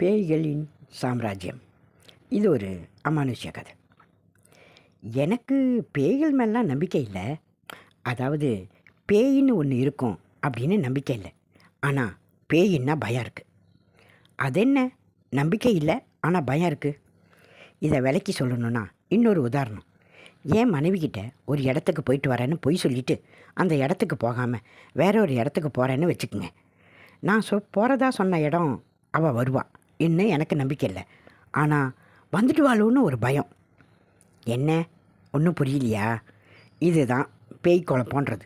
பேய்களின் சாம்ராஜ்யம். இது ஒரு அமானுஷ்ய கதை. எனக்கு பேய்கள் மேலாம் நம்பிக்கை இல்லை. அதாவது பேயின்னு ஒன்று இருக்கும் அப்படின்னு நம்பிக்கை இல்லை. ஆனால் பேயின்னா பயம் இருக்குது அதென்ன நம்பிக்கை இல்லை ஆனால் பயம் இருக்குது இதை விலைக்கு சொல்லணும்னா இன்னொரு உதாரணம். என் மனைவிக்கிட்ட ஒரு இடத்துக்கு போயிட்டு வரேன்னு பொய் சொல்லிட்டு அந்த இடத்துக்கு போகாமல் வேற ஒரு இடத்துக்கு போகிறேன்னு வச்சுக்கோங்க. நான் சொ போகிறதா சொன்ன இடம் அவள் வருவாள் இன்னும் எனக்கு நம்பிக்கை இல்லை. ஆனால் வந்துட்டு வாழும்னு ஒரு பயம். என்ன? ஒன்றும் புரியலையா? இதுதான் பேய் குழப்பன்றது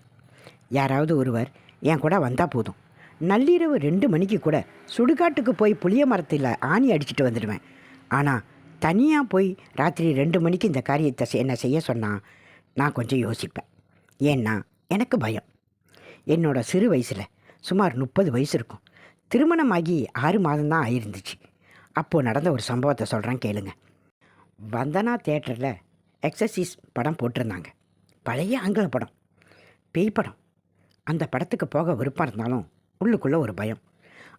யாராவது ஒருவர் என் கூட வந்தால் போதும். நள்ளிரவு ரெண்டு மணிக்கு கூட சுடுகாட்டுக்கு போய் புளிய மரத்தில் ஆணி அடிச்சுட்டு வந்துடுவேன். ஆனால் தனியாக போய் ராத்திரி ரெண்டு மணிக்கு இந்த காரியத்தை செ- என்ன செய்ய சொன்னால் நான் கொஞ்சம் யோசிப்பேன். ஏன்னா எனக்கு பயம். என்னோடய சிறு வயசில் சுமார் முப்பது வயசு இருக்கும். திருமணமாகி ஆறு மாதம்தான் ஆயிருந்துச்சு. அப்போது நடந்த ஒரு சம்பவத்தை சொல்கிறேன் கேளுங்க. வந்தனா தேட்டரில் எக்ஸசைஸ் படம் போட்டிருந்தாங்க. பழைய ஆங்கில படம். பேய் படம். அந்த படத்துக்கு போக விருப்பம் இருந்தாலும் உள்ளுக்குள்ளே ஒரு பயம்.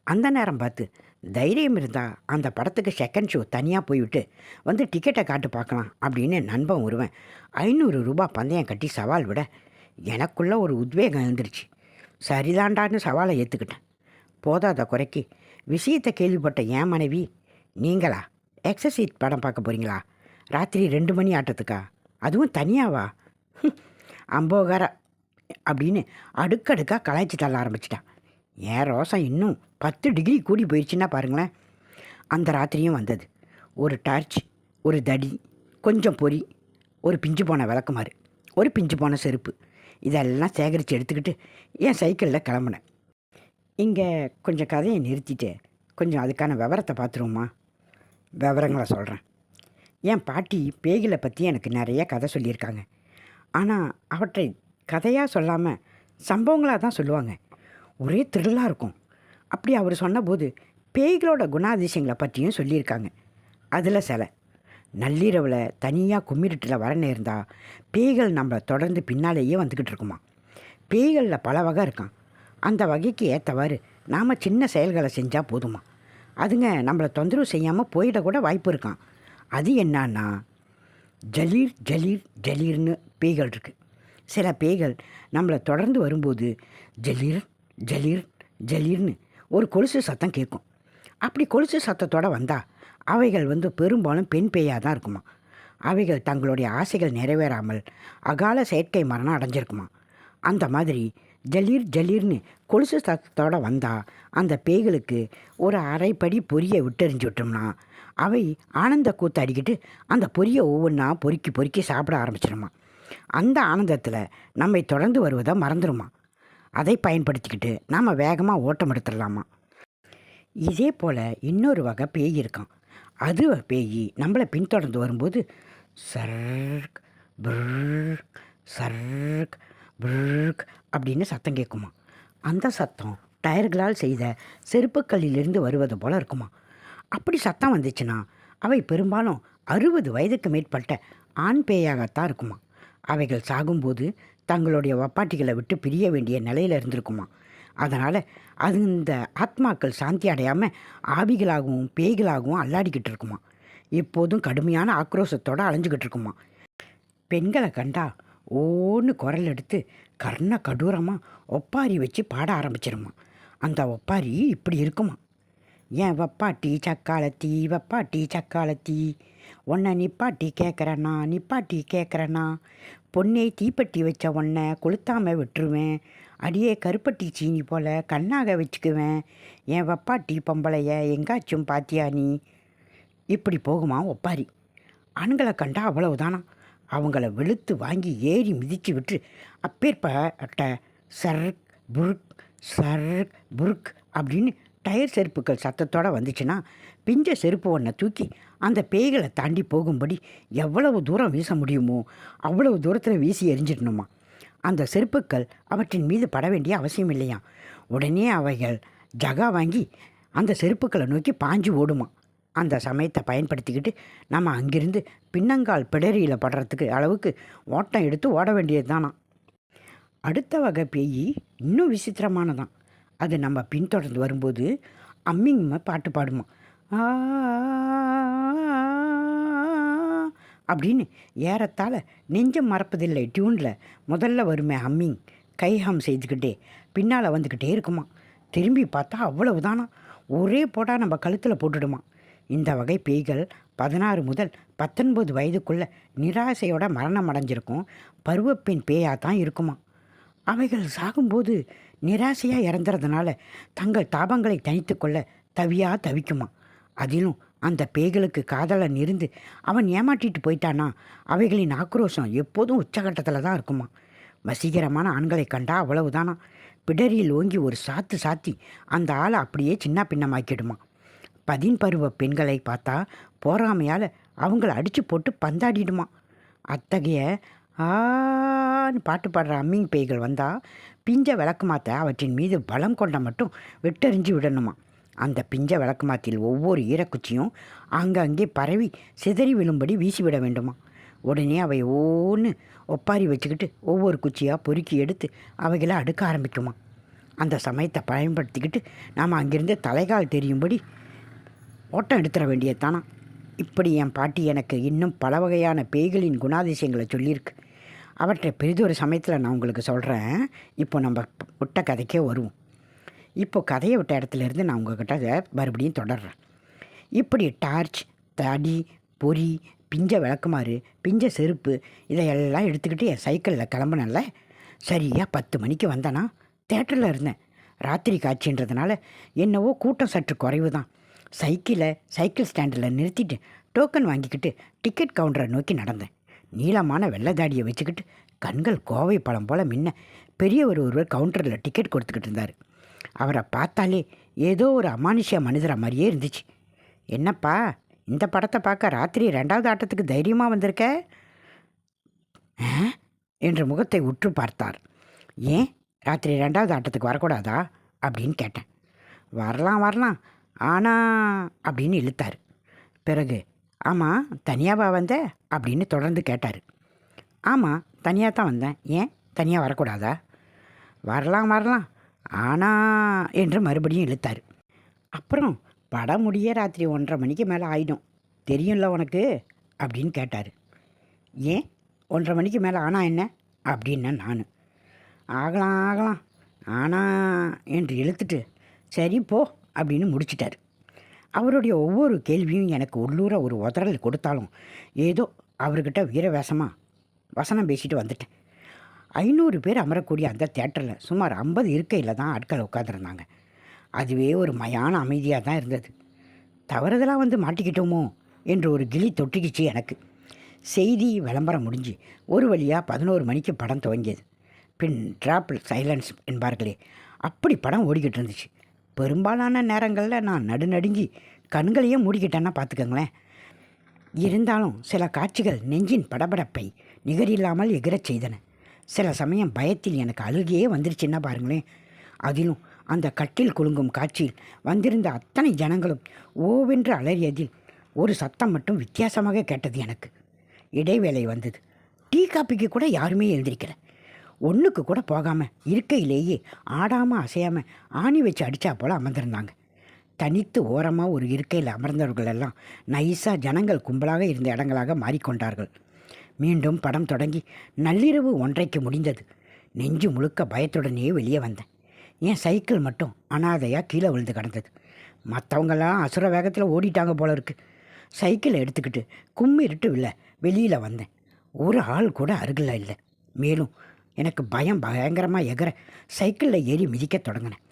அந்த நேரம் பார்த்து தைரியம் இருந்தால் அந்த படத்துக்கு செகண்ட் ஷோ தனியாக போய்விட்டு வந்து டிக்கெட்டை காட்டு பார்க்கலாம் அப்படின்னு நண்பன் ஒருவன் ஐநூறு ரூபா பந்தயம் கட்டி சவால் விட எனக்குள்ளே ஒரு உத்வேகம் எழுந்துருச்சு. சரிதாண்டான்னு சவாலை ஏற்றுக்கிட்டேன் போதாத குறைக்கு விஷயத்தை கேள்விப்பட்ட என் மனைவி நீங்களா? எக்ஸசைஸ் படம் பார்க்க போகிறீங்களா ராத்திரி ரெண்டு மணி ஆட்டத்துக்கா? அதுவும் தனியாவா? அம்போகார அப்படின்னு அடுக்கடுக்காக கலாய்ச்சி தள்ள ஆரம்பிச்சிட்டான் ஏன் ரோசம் இன்னும் பத்து டிகிரி கூடி போயிடுச்சுன்னா பாருங்களேன். அந்த ராத்திரியும் வந்தது. ஒரு டார்ச் ஒரு தடி கொஞ்சம் பொறி ஒரு பிஞ்சு போன விளக்குமாறு ஒரு பிஞ்சு போன செருப்பு. இதெல்லாம் சேகரித்து எடுத்துக்கிட்டு என் சைக்கிளில் கிளம்புனேன். இங்கே கொஞ்சம் கதையை நிறுத்திட்டு கொஞ்சம் அதுக்கான விவரத்தை பார்த்துருவோமா? விவரங்களை சொல்கிறேன் என் பாட்டி பேய்களை பற்றி எனக்கு நிறைய கதை சொல்லியிருக்காங்க. ஆனால் அவற்றை கதையாக சொல்லாமல் சம்பவங்களாக தான் சொல்லுவாங்க. ஒரே திருளாக இருக்கும். அப்படி அவர் சொன்னபோது பேய்களோட குணாதிசயங்களை பற்றியும் சொல்லியிருக்காங்க. அதில் சில. நள்ளிரவில் தனியாக கும்மிருட்டில் வர நேர்ந்தா பேய்கள் நம்மளை தொடர்ந்து பின்னாலேயே வந்துக்கிட்டு இருக்குமா பேய்களில் பல வகை இருக்கான் அந்த வகைக்கு ஏற்றவாறு நாம் சின்ன செயல்களை செஞ்சால் போதுமா அதுங்க நம்மளை தொந்தரவு செய்யாமல் போயிடக்கூட வாய்ப்பு இருக்கான் அது என்னன்னா ஜலீர் ஜலீர் ஜலீர்னு பேய்கள் இருக்குது சில பேய்கள் நம்மளை தொடர்ந்து வரும்போது ஜலீர் ஜலீர் ஜலீர்னு ஒரு கொலுசு சத்தம் கேட்கும். அப்படி கொலுசு சத்தத்தோடு வந்தால் அவைகள் வந்து பெரும்பாலும் பெண் பேயாக தான் இருக்குமா அவைகள் தங்களுடைய ஆசைகள் நிறைவேறாமல் அகால செயற்கை மரணம் அடைஞ்சிருக்குமா அந்த மாதிரி ஜலீர் ஜலீர்னு கொலுசு சத்தத்தோடு வந்தால் அந்த பேய்களுக்கு ஒரு அரைப்படி பொரியை விட்டெறிஞ்சு விட்டோம்னா அவை ஆனந்த கூத்து அடிக்கிட்டு அந்த பொரியை ஒவ்வொன்றா பொறுக்கி பொறுக்கி சாப்பிட ஆரம்பிச்சிடுமா அந்த ஆனந்தத்தில் நம்மை தொடர்ந்து வருவதை மறந்துடுமா அதை பயன்படுத்திக்கிட்டு நாம் வேகமாக ஓட்டம் எடுத்துடலாமா. இதே போல் இன்னொரு வகை பேய் இருக்கான் அது பேய் நம்மளை பின்தொடர்ந்து வரும்போது சர்க் பிர்க் சர்க் பிர்க் அப்படின்னு சத்தம் கேட்குமா. அந்த சத்தம் டயர்களால் செய்த செருப்புக்களிலிருந்து வருவது போல இருக்குமா. அப்படி சத்தம் வந்துச்சுன்னா அவை பெரும்பாலும் அறுபது வயதுக்கு மேற்பட்ட ஆண் பேயாகத்தான் இருக்குமா. அவைகள் சாகும்போது தங்களுடைய வப்பாட்டிகளை விட்டு பிரிய வேண்டிய நிலையில் இருந்திருக்குமா. அதனால் அது இந்த ஆத்மாக்கள் சாந்தி அடையாமல் ஆவிகளாகவும் பேய்களாகவும் அல்லாடிக்கிட்டு இருக்குமா. எப்போதும் கடுமையான ஆக்ரோஷத்தோடு அலைஞ்சிக்கிட்டு இருக்குமா. பெண்களை கண்டா ஓன்னு குரல் எடுத்து கர்ண கடூரமாக ஒப்பாரி வச்சு பாட ஆரம்பிச்சிருமா. அந்த ஒப்பாரி இப்படி இருக்குமா? ஏன் வப்பாட்டி சக்காலத்தி வப்பாட்டி சக்காலத்தி? உன்னை நிப்பாட்டி கேட்குறேண்ணா நிப்பாட்டி கேட்குறேண்ணா பொண்ணை தீப்பெட்டி வச்ச உன்னை கொளுத்தாமல் விட்டுருவேன். அடியே கருப்பட்டி சீனி போல் கண்ணாக வச்சுக்குவேன். என் வப்பாட்டி பொம்பளைய எங்காச்சும் பாத்தியா நீ? இப்படி போகுமா ஒப்பாரி. ஆண்களை கண்டா அவ்வளவுதானா? அவங்கள வெளுத்து வாங்கி ஏறி மிதித்து விட்டு அப்பேற்பட்ட சர்க் புருக் சர்க் புருக் அப்படின்னு டயர் செருப்புகள் சத்தத்தோடு வந்துச்சுன்னா பிஞ்ச செருப்பு ஒன்றை தூக்கி அந்த பேய்களை தாண்டி போகும்படி எவ்வளவு தூரம் வீச முடியுமோ அவ்வளவு தூரத்தில் வீசி எரிஞ்சிடணுமா? அந்த செருப்புக்கள் அவற்றின் மீது பட வேண்டிய அவசியம் இல்லையா? உடனே அவைகள் ஜகா வாங்கி அந்த செருப்புக்களை நோக்கி பாஞ்சு ஓடுமா? அந்த சமயத்தை பயன்படுத்திக்கிட்டு நம்ம அங்கிருந்து பின்னங்கால் பிடரியில் படுறதுக்கு அளவுக்கு ஓட்டம் எடுத்து ஓட வேண்டியது தானா அடுத்த வகை பேய் இன்னும் விசித்திரமானதான். அது நம்ம பின்தொடர்ந்து வரும்போது அம்மிங்கம்மா பாட்டு பாடுமா. அப்படின்னு ஏறத்தால் நெஞ்சம் மறப்பதில்லை டியூனில் முதல்ல வருமே அம்மிங் கைஹாம் செய்துக்கிட்டே பின்னால் வந்துக்கிட்டே இருக்குமா. திரும்பி பார்த்தா அவ்வளவுதானா? ஒரே போட்டால் நம்ம கழுத்தில் போட்டுடுமா. இந்த வகை பேய்கள் பதினாறு முதல் பத்தொன்பது வயதுக்குள்ள நிராசையோட மரணம் அடைஞ்சிருக்கும் பருவப்பெண் பேயாக தான் இருக்குமா? அவைகள் சாகும்போது நிராசையாக இறந்துறதுனால தங்கள் தாபங்களை தனித்து கொள்ள தவியா தவிக்குமா? அதிலும் அந்த பேய்களுக்கு காதலன் இருந்து அவன் ஏமாற்றிட்டு போயிட்டானா? அவைகளின் ஆக்ரோஷம் எப்போதும் உச்சகட்டத்தில் தான் இருக்குமா? வசீகரமான ஆண்களை கண்டா அவ்வளவுதானா? பிடரியில் ஓங்கி ஒரு சாத்து சாத்தி அந்த ஆளை அப்படியே சின்ன பின்னமாக்கிடுமா? பதின் பருவ பெண்களை பார்த்தா போறாமையால் அவங்கள அடித்து போட்டு பந்தாடிடுமா. அத்தகைய ஆன்னு பாட்டு பாடுற அம்மிங் பேய்கள் வந்தால் பிஞ்ச விளக்குமாத்த அவற்றின் மீது பலம் கொண்ட மட்டும் விட்டெறிஞ்சு விடணுமா. அந்த பிஞ்ச விளக்குமாத்தில் ஒவ்வொரு ஈரக்குச்சியும் அங்கங்கே பரவி சிதறி விழும்படி வீசிவிட வேண்டுமா. உடனே அவை ஓன்னு ஒப்பாரி வச்சுக்கிட்டு ஒவ்வொரு குச்சியாக பொறுக்கி எடுத்து அவைகளை அடுக்க ஆரம்பிக்குமா. அந்த சமயத்தை பயன்படுத்திக்கிட்டு நாம் அங்கிருந்து தலைகால் தெரியும்படி ஓட்டம் எடுத்துட வேண்டியதானா இப்படி என் பாட்டி எனக்கு இன்னும் பல வகையான பேய்களின் குணாதிசயங்களை சொல்லியிருக்கு. அவற்றை பெரிதொரு சமயத்தில் நான் உங்களுக்கு சொல்கிறேன் இப்போ நம்ம விட்ட கதைக்கே வருவோம். இப்போ கதையை விட்ட இடத்துல இருந்து நான் உங்ககிட்ட அதை மறுபடியும் தொடர்றேன். இப்படி டார்ச் தடி பொறி பிஞ்ச விளக்குமாறு பிஞ்ச செருப்பு இதையெல்லாம் எடுத்துக்கிட்டு என் சைக்கிளில் கிளம்புனல சரியாக பத்து மணிக்கு வந்தேனா? தேட்டரில் இருந்தேன். ராத்திரி காட்சின்றதுனால என்னவோ கூட்டம் சற்று குறைவு தான் சைக்கிளை சைக்கிள் ஸ்டாண்டில் நிறுத்திட்டு டோக்கன் வாங்கிக்கிட்டு டிக்கெட் கவுண்டரை நோக்கி நடந்தேன். நீளமான வெள்ளதாடியை வச்சுக்கிட்டு கண்கள் கோவை பழம் போல் முன்ன பெரியவர் ஒருவர் கவுண்டரில் டிக்கெட் கொடுத்துக்கிட்டு இருந்தார். அவரை பார்த்தாலே ஏதோ ஒரு அமானுஷ்ய மனிதரை மாதிரியே இருந்துச்சு. என்னப்பா இந்த படத்தை பார்க்க ராத்திரி ரெண்டாவது ஆட்டத்துக்கு தைரியமாக வந்திருக்க? ஆ? என்று முகத்தை உற்று பார்த்தார். ஏன் ராத்திரி ரெண்டாவது ஆட்டத்துக்கு வரக்கூடாதா? அப்படின்னு கேட்டேன். வரலாம் வரலாம். ஆனா அப்படின்னு இழுத்தார். பிறகு ஆமாம் தனியாவா வந்த? அப்படின்னு தொடர்ந்து கேட்டார். ஆமாம் தனியாக தான் வந்தேன். ஏன்? தனியாக வரக்கூடாதா? வரலாம் வரலாம். ஆனா என்று மறுபடியும் இழுத்தார். அப்புறம் படம் முடிய ராத்திரி ஒன்றரை மணிக்கு மேலே ஆயிடும். தெரியும்ல உனக்கு? அப்படின்னு கேட்டார். ஏன்? ஒன்றரை மணிக்கு மேலே ஆனா என்ன? அப்படின்னேன் நான். ஆகலாம் ஆகலாம். ஆனா என்று இழுத்துட்டு சரி போ. அப்படின்னு முடிச்சிட்டார். அவருடைய ஒவ்வொரு கேள்வியும் எனக்கு உள்ளூர ஒரு உதறல் கொடுத்தாலும் ஏதோ அவர்கிட்ட வீரவேசமாக வசனம் பேசிட்டு வந்துட்டேன். ஐநூறு பேர் அமரக்கூடிய அந்த தேட்டரில் சுமார் ஐம்பது இருக்கையில் தான் ஆட்கள் உட்காந்துருந்தாங்க அதுவே ஒரு மயான அமைதியாக தான் இருந்தது. தவறுதலாக வந்து மாட்டிக்கிட்டோமோ என்று ஒரு கிளி தொட்டிக்கிச்சு எனக்கு. செய்தி விளம்பரம் முடிஞ்சு ஒரு வழியாக பதினோரு மணிக்கு படம் துவங்கியது. பின் ட்ராப்பிள் சைலன்ஸ் என்பார்களே அப்படி படம் ஓடிக்கிட்டு இருந்துச்சு. பெரும்பாலான நேரங்களில் நான் நடுநடுங்கி கண்களையே மூடிக்கிட்டேன்னா பார்த்துக்கோங்களேன் இருந்தாலும் சில காட்சிகள் நெஞ்சின் படபடப்பை நிகரில்லாமல் எகிரச் செய்தன. சில சமயம் பயத்தில் எனக்கு அழுகையே வந்துருச்சுன்னா பாருங்களேன். அதிலும் அந்த கட்டில் குலுங்கும் காட்சியில் வந்திருந்த அத்தனை ஜனங்களும் ஓவென்று அலறியதில் ஒரு சத்தம் மட்டும் வித்தியாசமாக கேட்டது எனக்கு. இடைவேளை வந்தது. டீ காப்பிக்கு கூட யாருமே எழுந்திருக்கல. ஒன்றுக்கு கூட போகாமல் இருக்கையிலேயே ஆடாமல் அசையாமல் ஆணி வச்சு அடித்தா போல் அமர்ந்திருந்தாங்க. தனித்து ஓரமாக ஒரு இருக்கையில் அமர்ந்தவர்கள் எல்லாம் நைஸாக ஜனங்கள் கும்பலாக இருந்த இடங்களாக மாறிக்கொண்டார்கள். மீண்டும் படம் தொடங்கி நள்ளிரவு ஒன்றைக்கு முடிந்தது. நெஞ்சு முழுக்க பயத்துடனே வெளியே வந்தேன். என் சைக்கிள் மட்டும் அனாதையாக கீழே விழுந்து கிடந்தது. மற்றவங்கெல்லாம் அசுர வேகத்தில் ஓடிட்டாங்க போல இருக்கு. சைக்கிளை எடுத்துக்கிட்டு கும்மிருட்டு இல்லை வெளியில் வந்தேன். ஒரு ஆள் கூட அருகில் இல்லை. மேலும் எனக்கு பயம் பயங்கரமாக எகிற. சைக்கிளில் ஏறி மிதிக்க தொடங்கினேன்.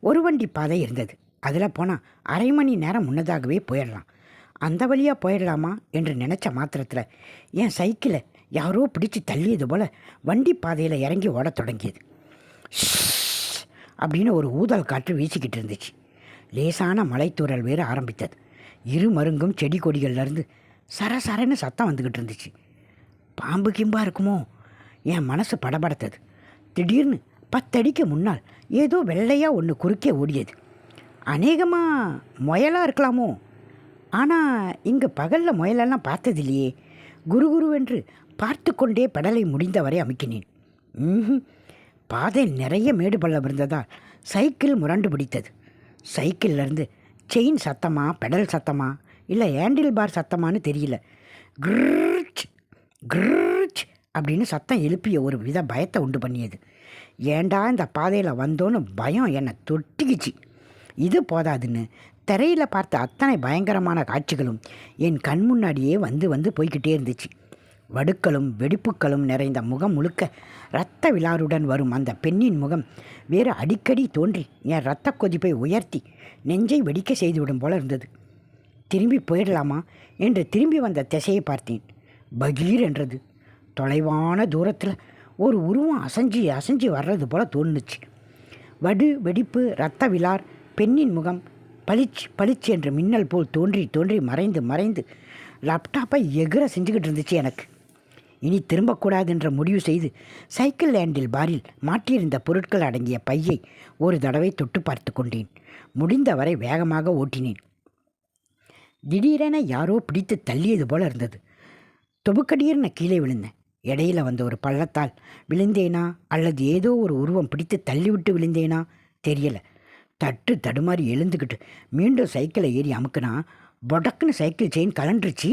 ஒரு வண்டி பாதை இருந்தது. அதில் போனால் அரை மணி நேரம் முன்னதாகவே போயிடலாம். அந்த வழியாக போயிடலாமா என்று நினச்ச மாத்திரத்தில் என் சைக்கிளை யாரோ பிடிச்சி தள்ளியது போல் வண்டி பாதையில் இறங்கி ஓடத் தொடங்கியது. அப்படின்னு ஒரு ஊதல் காற்று வீசிக்கிட்டு இருந்துச்சு. லேசான மலைத்தூரல் வேறு ஆரம்பித்தது. இரு மருங்கும் செடி கொடிகள்லேருந்து சர சரன்னு சத்தம் வந்துக்கிட்டு இருந்துச்சு. பாம்பு கிம்பா இருக்குமோ? என் மனசு படபடத்தது. திடீர்னு பத்தடிக்கு முன்னால் ஏதோ வெள்ளையாக ஒன்று குறுக்கே ஓடியது. அநேகமாக முயலாக இருக்கலாமோ? ஆனால் இங்கே பகலில் முயலெல்லாம் பார்த்ததில்லையே. குரு குருவென்று பார்த்து கொண்டே பெடலை முடிந்தவரை அமைக்கினேன். ம்ஹும். பாதை நிறைய மேடு பள்ளம் இருந்ததால் சைக்கிள் முரண்டு பிடித்தது. சைக்கிள்லேருந்து செயின் சத்தமா பெடல் சத்தமா இல்லை ஹேண்டில் பார் சத்தமான்னு தெரியல. கிர்ச் கிர் அப்படின்னு சத்தம் எழுப்பிய ஒரு வித பயத்தை உண்டு பண்ணியது. ஏண்டா இந்த பாதையில் வந்தோன்னு பயம் என்னை தொட்டிக்கிச்சு. இது போதாதுன்னு திரையில் பார்த்த அத்தனை பயங்கரமான காட்சிகளும் என் கண் முன்னாடியே வந்து வந்து போய்கிட்டே இருந்துச்சு. வடுக்களும் வெடிப்புக்களும் நிறைந்த முகம் முழுக்க இரத்த விழாருடன் வரும் அந்த பெண்ணின் முகம் வேறு அடிக்கடி தோன்றி என் இரத்த கொதிப்பை உயர்த்தி நெஞ்சை வெடிக்க செய்துவிடும் போல இருந்தது. திரும்பி போயிடலாமா? என்று திரும்பி வந்த திசையை பார்த்தேன். பகீர் என்றது. தொலைவான தூரத்தில் ஒரு உருவம் அசைஞ்சு அசைஞ்சு வர்றது போல தோணுச்சு. வடு வெடிப்பு இரத்த விழார் பெண்ணின் முகம் பளிச் பளிச் என்று மின்னல் போல் தோன்றி தோன்றி மறைந்து மறைந்து லேப்டாப்பை எகிற செஞ்சுக்கிட்டு இருந்துச்சு எனக்கு. இனி திரும்பக்கூடாது என்ற முடிவு செய்து சைக்கிள் ஹேண்டில் பாரில் மாட்டியிருந்த பொருட்கள் அடங்கிய பையை ஒரு தடவை தொட்டு பார்த்து கொண்டேன். முடிந்தவரை வேகமாக ஓட்டினேன். திடீரென யாரோ பிடித்து தள்ளியது போல இருந்தது. தொபுக்கடீர்னு கீழே விழுந்தேன். இடையில வந்த ஒரு பள்ளத்தால் விழுந்தேனா? அல்லது ஏதோ ஒரு உருவம் பிடித்து தள்ளிவிட்டு விழுந்தேனா? தெரியல. தட்டு தடுமாறி எழுந்துக்கிட்டு மீண்டும் சைக்கிளை ஏறி அமுக்குனா பொடக்குன்னு சைக்கிள் செயின் கலண்டுருச்சு.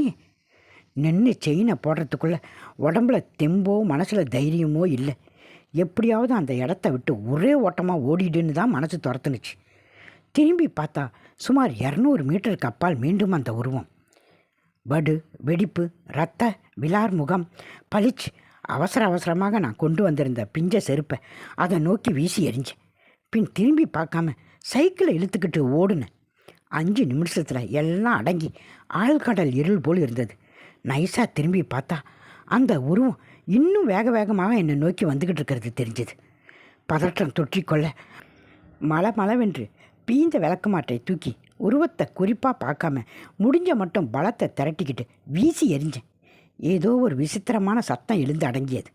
நின்று செயினை போடுறதுக்குள்ள உடம்புல தெம்போ மனசில் தைரியமோ இல்லை. எப்படியாவது அந்த இடத்த விட்டு ஒரே ஓட்டமாக ஓடிடுன்னு தான் மனசு துரத்துனுச்சு. திரும்பி பார்த்தா சுமார் இரநூறு மீட்டருக்கு அப்பால் மீண்டும் அந்த உருவம். வடு வெடிப்பு ரத்த விலார் முகம் பளிச் அவசர அவசரமாக நான் கொண்டு வந்திருந்த பிஞ்ச செருப்பை அதை நோக்கி வீசி எறிஞ்சேன் பின் திரும்பி பார்க்காம சைக்கிளை இழுத்துக்கிட்டு ஓடுனேன். அஞ்சு நிமிஷத்தில் எல்லாம் அடங்கி ஆழ்கடல் இருள் போல் இருந்தது. நைஸாக திரும்பி பார்த்தா அந்த உருவம் இன்னும் வேக வேகமாக என்னை நோக்கி வந்துக்கிட்டு இருக்கிறது தெரிஞ்சது. பதற்றம் தொற்றிக்கொள்ள மழை மலவென்று பீந்த விளக்கமாட்டை தூக்கி உருவத்தை குறிப்பாக பார்க்காம முடிஞ்ச மட்டும் பலத்தை திரட்டிக்கிட்டு வீசி எறிஞ்சேன். ஏதோ ஒரு விசித்திரமான சத்தம் எழுந்து அடங்கியது.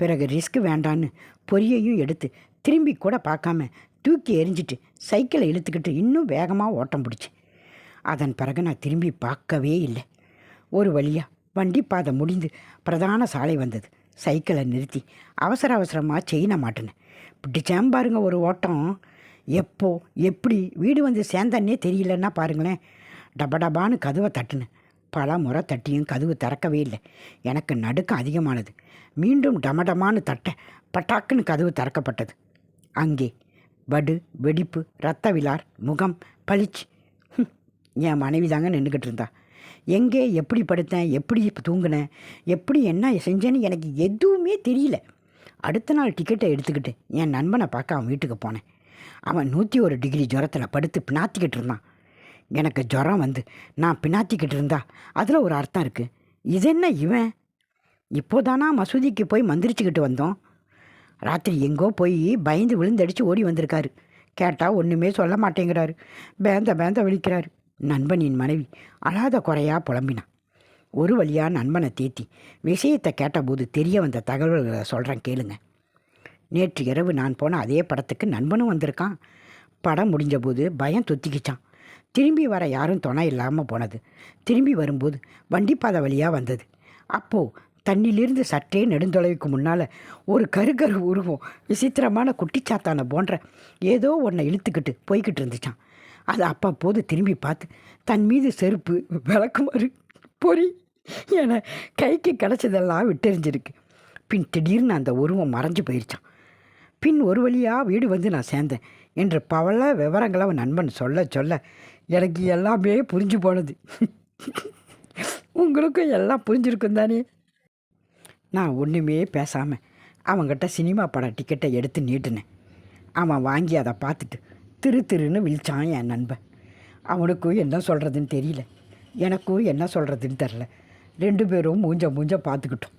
பிறகு ரிஸ்க் வேண்டான்னு பொரியையும் எடுத்து திரும்பி கூட பார்க்காம தூக்கி எரிஞ்சிட்டு சைக்கிளை இழுத்துக்கிட்டு இன்னும் வேகமாக ஓட்டம் பிடிச்சேன் அதன் பிறகு நான் திரும்பி பார்க்கவே இல்லை. ஒரு வழியாக வண்டி பாதை முடிந்து பிரதான சாலை வந்தது. சைக்கிளை நிறுத்தி அவசர அவசரமாக செயினை மாட்டினேன். பிடிச்சேன் பாருங்க ஒரு ஓட்டம். எப்போ எப்படி வீடு வந்து சேர்ந்தன்னே தெரியலன்னா பாருங்களேன். டபடபான்னு கதவை தட்டினேன். பல முறை தட்டியும் கதவு திறக்கவே இல்லை. எனக்கு நடுக்கம் அதிகமானது. மீண்டும் டமடமான்னு தட்ட பட்டாக்குன்னு கதவு திறக்கப்பட்டது. அங்கே வடு வெடிப்பு ரத்த விழார் முகம் பளிச்சு. என் மனைவி தாங்க நின்றுக்கிட்டு இருந்தா. எங்கே எப்படி படுத்தேன் எப்படி தூங்கினேன் எப்படி என்ன செஞ்சேன்னு எனக்கு எதுவுமே தெரியல. அடுத்த நாள் டிக்கெட்டை எடுத்துக்கிட்டு என் நண்பனை பார்க்க அவன் வீட்டுக்கு போனேன். அவன் நூற்றி ஒரு டிகிரி ஜுரத்தில் படுத்து பினாத்திக்கிட்டு இருந்தான். எனக்கு ஜுரம் வந்து நான் பினாத்திக்கிட்டு இருந்தா அதில் ஒரு அர்த்தம் இருக்குது இது என்ன இவன்? இப்போதானா மசூதிக்கு போய் மந்திரிச்சுக்கிட்டு வந்தோம். ராத்திரி எங்கோ போய் பயந்து விழுந்தடிச்சு ஓடி வந்திருக்காரு. கேட்டால் ஒன்றுமே சொல்ல மாட்டேங்கிறாரு. பேந்த பேந்த விழிக்கிறாரு. நண்பனின் மனைவி அழாத குறையா புலம்பினான். ஒரு வழியாக நண்பனை தேத்தி விஷயத்தை கேட்டபோது தெரிய வந்த தகவல்களை சொல்கிறேன் கேளுங்கள் நேற்று இரவு நான் போன அதே படத்துக்கு நண்பனும் வந்திருக்கான். படம் முடிஞ்சபோது பயம் தொத்திக்கிச்சான். திரும்பி வர யாரும் துணை இல்லாமல் போனது. திரும்பி வரும்போது வண்டிப்பாதை வழியாக வந்தது. அப்போது தண்ணிலிருந்து சற்றே நெடுந்தொலைவுக்கு முன்னால் ஒரு கருகரு உருவம் விசித்திரமான குட்டிச்சாத்தானை போன்ற ஏதோ ஒன்றை இழுத்துக்கிட்டு போய்கிட்டு இருந்துச்சான். அது அப்பப்போது திரும்பி பார்த்து தன் மீது செருப்பு விளக்குமாறு பொறி என கைக்கு கிடச்சதெல்லாம் விட்டெறிஞ்சிருக்கு. பின் திடீர்னு அந்த உருவம் மறைஞ்சு போயிருச்சான். பின் ஒரு வழியாக வீடு வந்து நான் சேர்ந்தேன் என்று பல விவரங்களை அவன் நண்பன் சொல்ல சொல்ல எனக்கு எல்லாமே புரிஞ்சு போனது. உங்களுக்கும் எல்லாம் புரிஞ்சிருக்கும் தானே? நான் ஒன்றுமே பேசாமல் அவன்கிட்ட சினிமா பட டிக்கெட்டை எடுத்து நீட்டினேன். அவன் வாங்கி அதை பார்த்துட்டு திரு திருன்னு விழிச்சான் என் நண்பன். அவனுக்கும் என்ன சொல்கிறதுன்னு தெரியல. எனக்கும் என்ன சொல்கிறதுன்னு தெரில ரெண்டு பேரும் மூஞ்ச மூஞ்ச பார்த்துக்கிட்டோம்.